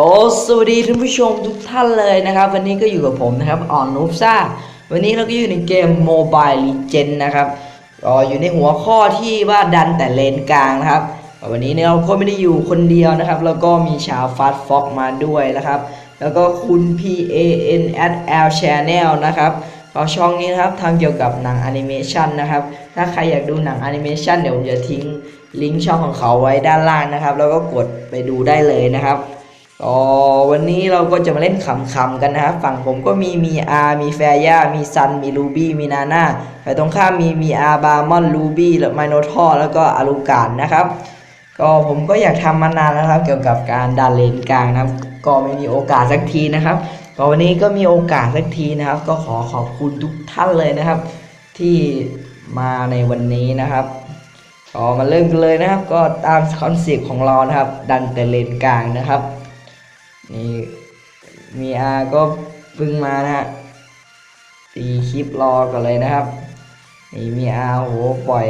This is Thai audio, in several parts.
ก็สวัสดีท่านผู้ชมทุกท่านเลยนะครับ วันนี้ก็อยู่กับผมนะครับออนนูฟซ่าวันนี้เราก็อยู่ในเกม Mobile Legend นะครับก็อยู่ในหัวข้อที่ว่าดันแต่เลนกลางนะครับ วันนี้เนี่ยเราก็ไม่ได้อยู่คนเดียวนะครับ แล้วก็มีชาวฟาสฟ็อกมาด้วยนะครับ แล้วก็คุณ P A N S L Channel นะครับก็ช่องนี้นะครับทำเกี่ยวกับหนังแอนิเมชันนะครับ ถ้าใครอยากดูหนังแอนิเมชันเดี๋ยวผมจะทิ้งลิงก์ช่องของเขาไว้ด้านล่างนะครับ แล้วก็กดไปดูได้เลยนะครับ ก็วันนี้เราก็จะมาเล่นขำๆกันนะครับฝั่งผมก็มีมีอามีแฟย่ามีซันมีลูบี้มีนาน่าฝ่ายตรงข้ามมีมีอาบามอนลูบี้และไมโนทอแล้วก็อารูการนะครับ ก็ผมก็อยากทำมานานแล้วครับ เกี่ยวกับการดันเลนกลางนะครับ ก็ไม่มีโอกาสสักทีนะครับก็วันนี้ก็มีโอกาสสักทีนะครับ ก็ขอขอบคุณทุกท่านเลยนะครับ ที่มาในวันนี้นะครับก็มาเริ่มกันเลยนะครับ ก็ตามคอนเซ็ปต์ของเรานะครับ ดันแต่เลนกลางนะครับ นี่มีอาก็เพิ่งมานะฮะตีคลิปรอก่อนเลยนะครับนี่มีอาโหปล่อย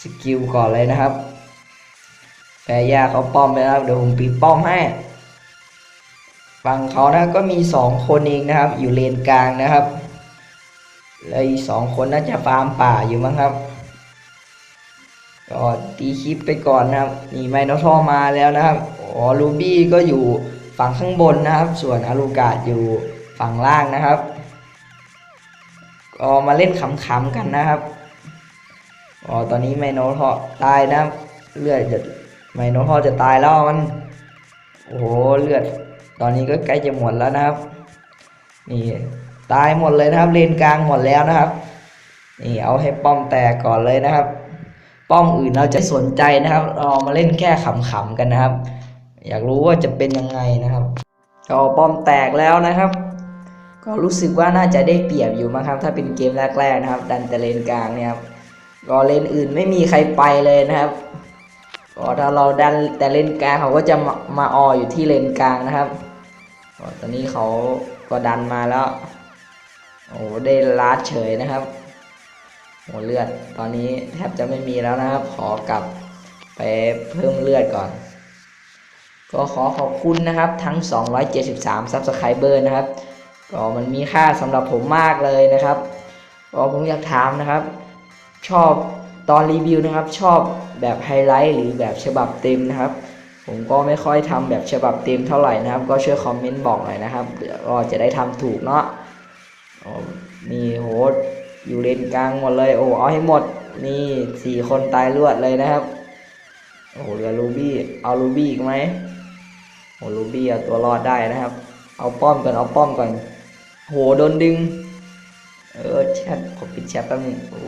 สกิลก่อนเลยนะครับแฟย่าเขาป้อมไปแล้วเดี๋ยวผมปีป้อมให้ฝั่งเขานะก็มีสองคนเองนะครับ อยู่เลนกลางนะครับแล้วอีกสองคนน่าจะฟาร์มป่าอยู่มั้งครับก็ตีคลิปไปก่อนนะครับนี่ไมโนทอมาแล้วนะครับอ๋อลูบี้ก็อยู่ ฝั่งข้างบนนะครับ ส่วนอารูกาดอยู่ฝั่งล่างนะครับก็มาเล่นขำๆกันนะครับอ๋อตอนนี้ไมโนทอตายนะเลือดจะไมโนทอจะตายแล้วมันโอ้โหเลือด ตอนนี้ก็ใกล้จะหมดแล้วนะครับ นี่ตายหมดเลยนะครับเลนกลางหมดแล้วนะครับ นี่เอาให้ป้อมแตกก่อนเลยนะครับ ป้อมอื่นเราจะสนใจนะครับเรามาเล่นแค่ขำๆกันนะครับ อยากรู้ว่าจะเป็นยังไงนะครับก็ป้อมแตกแล้วนะครับ ก็รู้สึกว่าน่าจะได้เปรียบอยู่มั้งครับ ถ้าเป็นเกมแรกๆนะครับ ดันแต่เลนกลางเนี่ยครับก็เลนอื่นไม่มีใครไปเลยนะครับก็ถ้าเราดันแต่เลนกลางเขาก็จะมามาอออยู่ที่เลนกลางนะครับก็ตอนนี้เขาก็ดันมาแล้วโอ้ได้ลาดเฉยนะครับโหเลือดตอนนี้แทบจะไม่มีแล้วนะครับ ขอกลับไปเพิ่มเลือดก่อน ก็ขอขอบคุณนะครับทั้ง 273 Subscriber นะครับ ก็มันมีค่าสำหรับผมมากเลยนะครับก็ผมอยากถามนะครับ ชอบตอนรีวิวนะครับ ชอบแบบไฮไลท์หรือแบบฉบับเต็มนะครับ ผมก็ไม่ค่อยทำแบบฉบับเต็มเท่าไหร่นะครับ ก็ช่วยคอมเมนต์บอกหน่อยนะครับเดี๋ยวก็จะได้ทำถูกเนาะอ๋อนี่โหอยู่เลนกลางหมดเลยโอ้เอาให้หมดนี่สี่คนตายรวดเลยนะครับ โอ้เหลือลูบี้เอาลูบี้อีกไหม โอ้ลูบี้เอาตัวรอดได้นะครับ เอาป้อมก่อนเอาป้อมก่อนโหโดนดึง เออแชทผมปิดแชทแป๊บนึงโอ้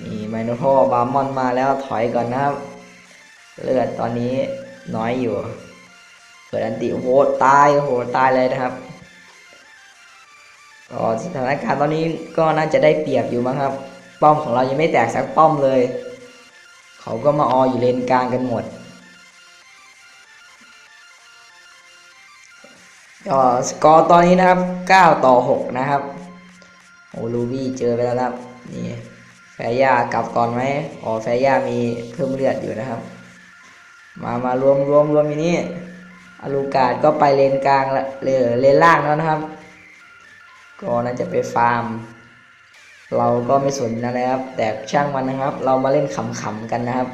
นี่ไมโนโทบาร์มอนมาแล้วถอยก่อนนะครับ เลือดตอนนี้น้อยอยู่ เปิดอันติโหตายโหตายเลยนะครับก็สถานการณ์ตอนนี้ก็น่าจะได้เปรียบอยู่มั้งครับ ป้อมของเรายังไม่แตกสักป้อมเลย เขาก็มาอออยู่เลนกลางกันหมด ก็สกอร์ตอนนี้นะครับ 9 ต่อ 6 นะครับ โอ้ลูบี้เจอไปแล้วนะครับ นี่ แฟย่ากลับก่อนไหมอ๋อแฟย่ามีเพิ่มเลือดอยู่นะครับ มามารวมรวมรวมอยู่นี่อาลูกาดก็ไปเลนกลางละเลเลนล่างแล้วนะครับ ก็น่าจะไปฟาร์ม เราก็ไม่สนนะครับ แต่ช่างมันนะครับ เรามาเล่นขำๆกันนะครับ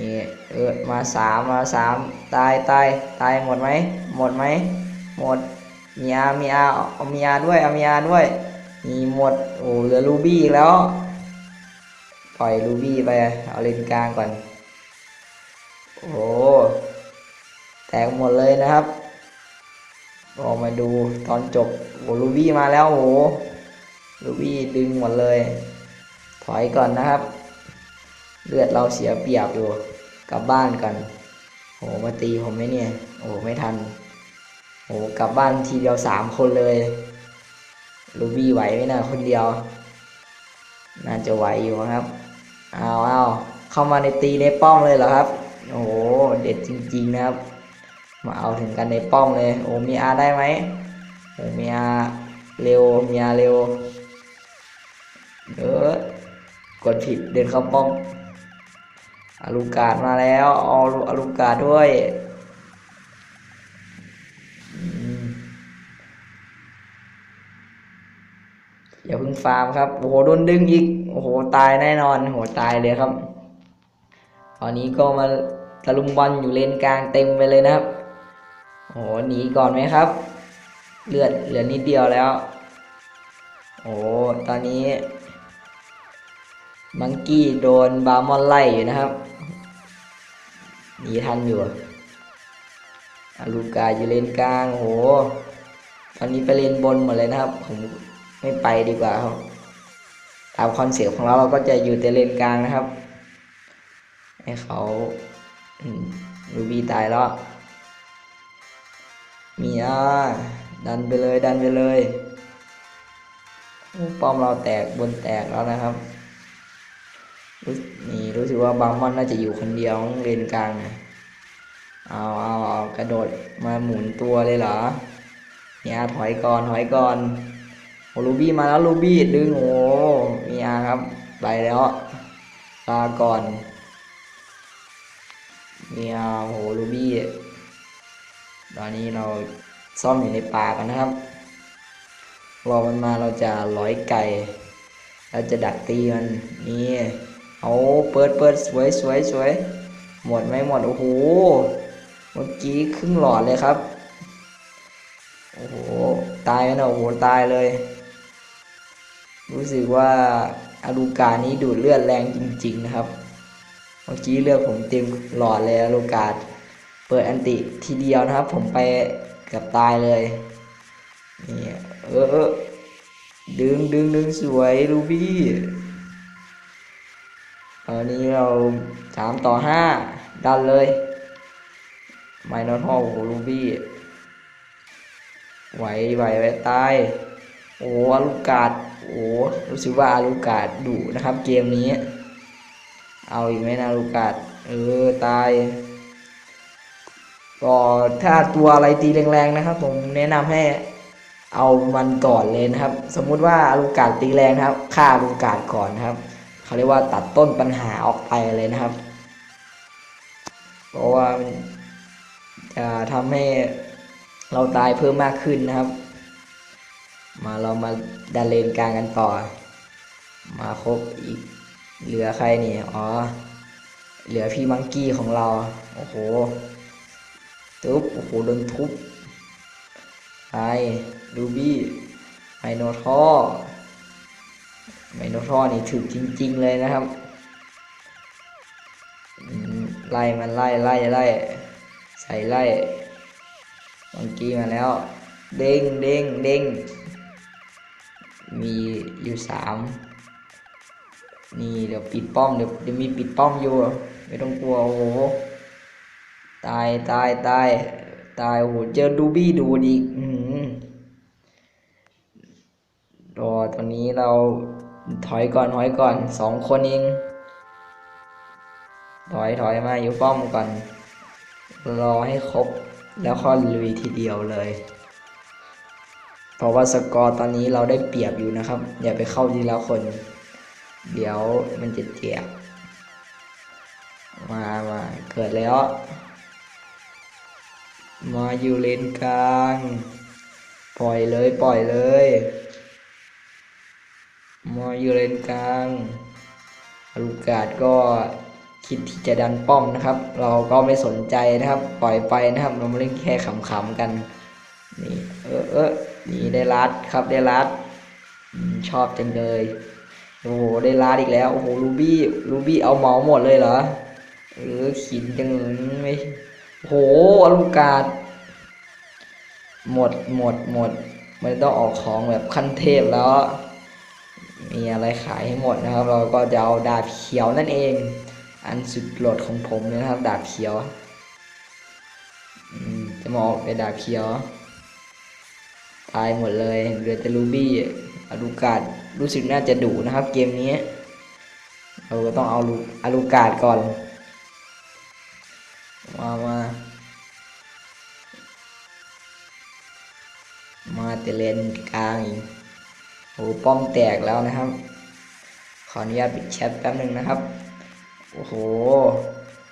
นี่เออมาสามมาสามตายตายตายหมดไหมหมดไหม หมดมีอามีอาเอามีอาด้วยเอามีอาด้วย มีหมดโอ้เหลือลูบี้อีกแล้ว ปล่อยลูบี้ไป เอาเลนกลางก่อน โอ้แตกหมดเลยนะครับออกมาดูตอนจบโอ้ลูบี้มาแล้วโอ้ลูบี้ดึงหมดเลย ถอยก่อนนะครับ เลือดเราเสียเปรียบอยู่กลับบ้านกันโอ้มาตีผมไหมเนี่ย โอ้ไม่ทัน โอ้กลับบ้านทีเดียวสามคนเลยลูบี้ไหวไหมนะคนเดียว น่าจะไหวอยู่นะครับเอาเอาเข้ามาในตีในป้อมเลยเหรอครับ โอ้โหเด็ดจริงๆนะครับ มาเอาถึงกันในป้อมเลย โอ้มีอาได้ไหมโอ้มีอาเร็วมีอาเร็วเออกดผิดเดินเข้าป้อมอาลูกาดมาแล้วเอาอาลูกาดด้วย ฟาร์มครับโอ้โหโดนดึงอีกโอ้โหตายแน่นอนโหตายเลยครับ ตอนนี้ก็มาตะลุมบอลอยู่เลนกลางเต็มไปเลยนะครับโอ้โหหนีก่อนไหมครับ เลือดเหลือนิดเดียวแล้ว โอ้โหตอนนี้มังกี้โดนบาร์มอนไล่อยู่นะครับหนีทันอยู่อาลูกาอยู่เลนกลางโอ้โหตอนนี้ไปเลนบนหมดเลยนะครับ ผม ไม่ไปดีกว่าครับ ตามคอนเซ็ปต์ของเราเราก็จะอยู่แต่เลนกลางนะครับ ให้เขาลูบี้ตายแล้ว มีอะดันไปเลยดันไปเลยโอ้ป้อมเราแตกบนแตกแล้วนะครับรู้นี่รู้สึกว่าบางมอนน่าจะอยู่คนเดียวเลนกลางนะเอาเอาเอากระโดดมาหมุนตัวเลยเหรอเนี่ยถอยก่อนถอยก่อน โอ้ลูบี้มาแล้วลูบี้ดึงโอ้มีอาครับ ไปแล้วลาก่อนมีอาโอ้ลูบี้ตอนนี้เราซ่อมอยู่ในป่ากันนะครับรอมันมาเราจะร้อยไก่เราจะดักตีมันนี่เอาเปิดเปิดสวยสวยสวยหมดไหมหมดโอ้โหเมื่อกี้ครึ่งหลอดเลยครับโอ้โหตายนะโอ้โหตายเลย รู้สึกว่าอารูกานี้ดูดเลือดแรงจริง ๆ นะครับ เมื่อกี้เลือดผมเต็มหลอดเลยอารูกาเปิดอันติทีเดียวนะครับ ผมไปเกับตายเลยนี่เออเออดึงดึงดึงสวยรูบี้ตอนนี้เราสามต่อห้าดันเลยไมโนทอลโอ้โหรูบี้ไหวไหวไหวตาย โอ้ลูกาด โอ้รู้สึกว่าอาลูกาดดุนะครับ เกมนี้ เอาอีกไหมนะอาลูกาดเออตายก็ถ้าตัวอะไรตีแรงๆนะครับ ผมแนะนำให้เอามันก่อนเลยนะครับ สมมุติว่าอาลูกาดตีแรงนะครับฆ่าอาลูกาดก่อนนะครับเขาเรียกว่าตัดต้นปัญหาออกไปเลยนะครับเพราะว่าจะทำให้เราตายเพิ่มมากขึ้นนะครับ มาเรามาดันเลนกลางกันต่อ มาครบอีกเหลือใครนี่อ๋อ เหลือพี่มังกี้ของเรา โอ้โหทุบโอ้โหโดนทุบไอดูบี้ไมโนทอไมโนทอนี่ถึกจริง ๆ เลยนะครับไล่มันไล่ไล่ไล่ใส่ไล่มังกี้มาแล้ว เด้งเด้งเด้ง มีอยู่สามนี่เดี๋ยวปิดป้อมเดี๋ยวเดี๋ยวมีปิดป้อมอยู่ ไม่ต้องกลัวโอ้โหตายตายตายตายโอ้โหเจอดูบี้ดูดอีกอืมรอตอนนี้เราถอยก่อนถอยก่อนสองคนเองถอยถอยมาอยู่ป้อมก่อน รอให้ครบ แล้วค่อยลุยทีเดียวเลย เพราะว่าสกอร์ตอนนี้เราได้เปรียบอยู่นะครับ อย่าไปเข้าทีละคน เดี๋ยวมันจะเจ็บมามาเกิดแล้ว มาอยู่เลนกลาง ปล่อยเลยปล่อยเลย มาอยู่เลนกลางลูกกาดก็คิดที่จะดันป้อมนะครับ เราก็ไม่สนใจนะครับ ปล่อยไปนะครับ เรามาเล่นแค่ขำๆกัน นี่ เออเออ นี่ได้ลัดครับได้ลัดชอบจังเลยโอ้โหได้ลัดอีกแล้วโอ้โหรูบี้รูบี้เอาเมาหมดเลยเหรอเออขินจังเลยไม่โอ้โหอลูกาดหมดหมดหมดไม่ต้องออกของแบบขั้นเทพแล้ว มีอะไรขายให้หมดนะครับ เราก็จะเอาดาบเขียวนั่นเอง อันสุดโปรดของผมนะครับ ดาบเขียวจะมาออกในดาบเขียว ตายหมดเลยเหลือแต่รูบี้อาลูกาดรู้สึกน่าจะดุนะครับ เกมนี้ เราก็ต้องเอาลูอาลูกาดก่อน มามามาแต่เลนกลางอีกโอ้ป้อมแตกแล้วนะครับ ขออนุญาตปิดแชทแป๊บหนึ่งนะครับ โอ้โห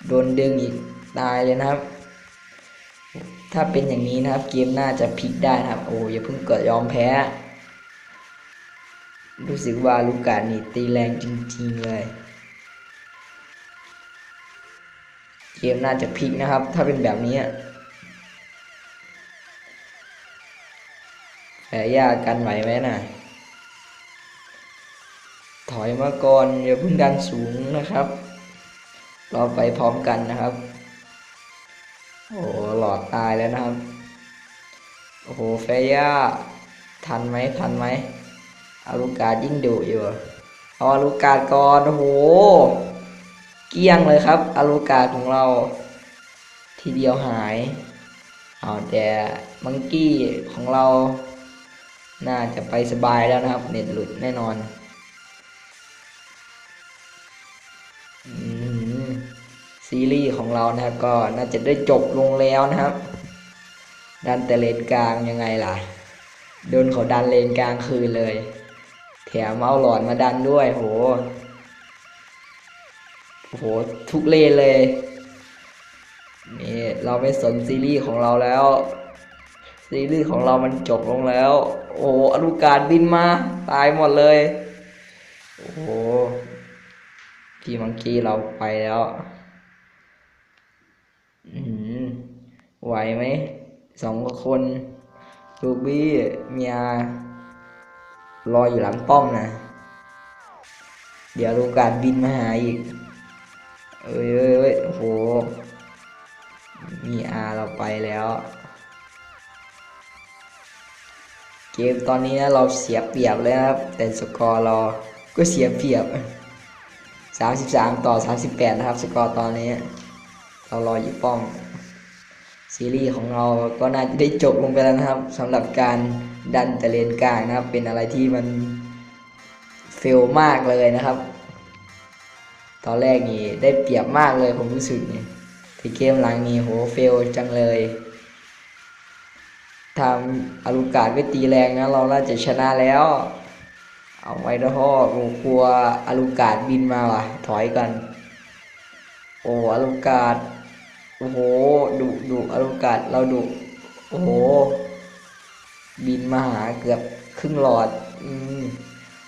โดนดึงอีก ตายเลยนะครับ ถ้าเป็นอย่างนี้นะครับ เกมน่าจะพลิกได้นะครับ โอ้อย่าเพิ่งเกิดยอมแพ้ รู้สึกว่าลูกกาดนี่ตีแรงจริงๆเลย เกมน่าจะพลิกนะครับ ถ้าเป็นแบบนี้แผลยากกันไหวไหมน่ะถอยมาก่อนอย่าเพิ่งดันสูงนะครับ เราไปพร้อมกันนะครับ โอ้หลอดตายแล้วนะครับ โอ้โหแฟย่าทันไหมทันไหมอาลูกาดยิ่งดุอยู่เอาอาลูกาดก่อนโอ้โห เกี้ยงเลยครับอาลูกาดของเรา ทีเดียวหายเอาแต่มังกี้ของเรา น่าจะไปสบายแล้วนะครับ เน็ตหลุดแน่นอน ซีรีส์ของเรานะครับก็น่าจะได้จบลงแล้วนะครับ ดันแต่เลนกลางยังไงล่ะโดนเขาดันเลนกลางคืนเลย แถมเอาหลอดมาดันด้วยโหโหทุกเลนเลยนี่เราไม่สนซีรีส์ของเราแล้ว ซีรีส์ของเรามันจบลงแล้ว โอ้โหอนุการบินมาตายหมดเลย โอ้โหพี่มังกี้เราไปแล้ว อือหือ ไหวไหมสองคนลูบี้เมียรออยู่หลังป้อมนะ เดี๋ยวลูกการบินมาหาอีกเอ้ยเอ้ยเอ้ยโอ้โห มีอาเราไปแล้ว เกมตอนนี้นะเราเสียเปรียบเลยครับ แต่สกอร์เราก็เสียเปรียบ 33 ต่อ 38 นะครับ สกอร์ตอนนี้ เรารออยู่ป้อม ซีรีส์ของเราก็น่าจะได้จบลงไปแล้วนะครับสำหรับการดันแต่เลนกลางนะครับ เป็นอะไรที่มันเฟลมากเลยนะครับ ตอนแรกนี่ได้เปรียบมากเลยผมรู้สึกนี่ที่เกมหลังนี้โหเฟลจังเลยทำอารุกาดไม่ตีแรงนะ เราน่าจะชนะแล้ว เอาไว้นะพ่อผมกลัวอารุกาดบินมาว่ะ ถอยกัน โอ้อารุกาด โอ้โหดุดุอารกัดเราดุโอ้โห บินมาหาเกือบครึ่งหลอด อืม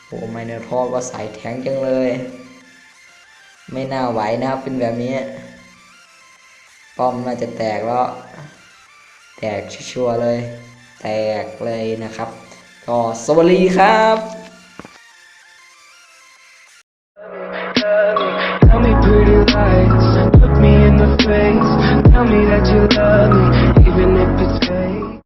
โอ้ไมเนอร์ทอก็ใส่แทงจังเลย ไม่น่าไหวนะครับ เป็นแบบนี้ ป้อมน่าจะแตกแล้ว แตกชัวร์เลย แตกเลยนะครับ ก็สวัสดีครับ